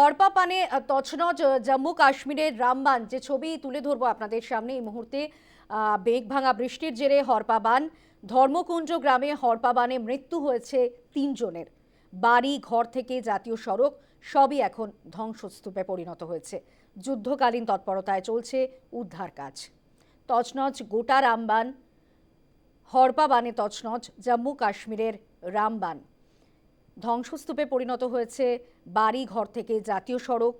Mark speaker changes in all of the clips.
Speaker 1: হরপা পানে আহ, জম্মু কাশ্মীরের রামবান। যে ছবি তুলে ধরবো আপনাদের সামনে এই মুহূর্তে মেঘ ভাঙা বৃষ্টির জেরে হরপা বান। ধর্মকুঞ্জ গ্রামে হরপা বানে মৃত্যু হয়েছে তিনজনের। বাড়ি ঘর থেকে জাতীয় সড়ক সবই এখন ধ্বংসস্তূপে পরিণত হয়েছে। যুদ্ধকালীন তৎপরতায় চলছে উদ্ধার কাজ। তছনজ গোটা রামবান হরপা বানে তছনছ জম্মু কাশ্মীরের রামবান। ধ্বংসস্তূপে পরিণত হয়েছে বাড়ি ঘর থেকে জাতীয় সড়ক।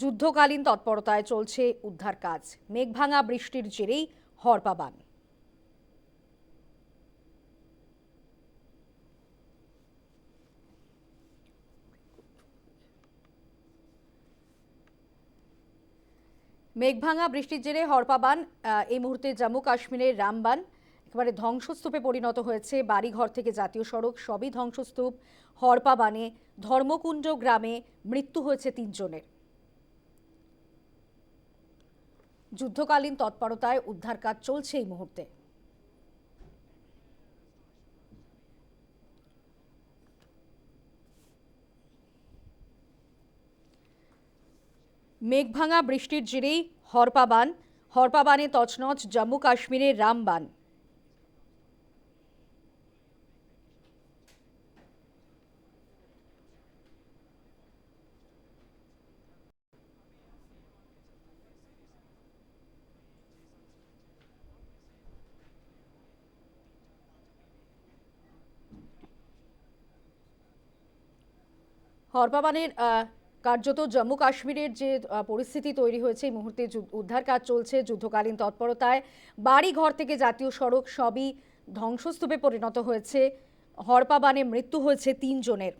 Speaker 1: যুদ্ধকালীন তৎপরতায় চলছে উদ্ধার কাজ। মেঘভাঙা বৃষ্টির জেরেই হরপাবান মেঘভাঙা বৃষ্টির জেরে হরপাবান এই মুহূর্তে জম্মু কাশ্মীরের রামবান। একেবারে ধ্বংসস্তূপে পরিণত হয়েছে বাড়িঘর থেকে জাতীয় সড়ক। সবই ধ্বংসস্তূপ। হরপাবানে ধর্মকুঞ্জ গ্রামে মৃত্যু হয়েছে তিনজনের। যুদ্ধকালীন তৎপরতায় উদ্ধার কাজ চলছে এই মুহূর্তে। মেঘভাঙা বৃষ্টির জেরেই হরপাবান হরপাবানে তছনছ জম্মু কাশ্মীরের রামবান। হরপাবানের কার্যত জম্মু কাশ্মীরের যে পরিস্থিতি তৈরি হয়েছে, এই মুহূর্তে উদ্ধার কাজ চলছে যুদ্ধকালীন তৎপরতায়। বাড়ি ঘর থেকে জাতীয় সড়ক সবই ধ্বংসস্তূপে পরিণত হয়েছে। হরপাবানে মৃত্যু হয়েছে তিনজনের।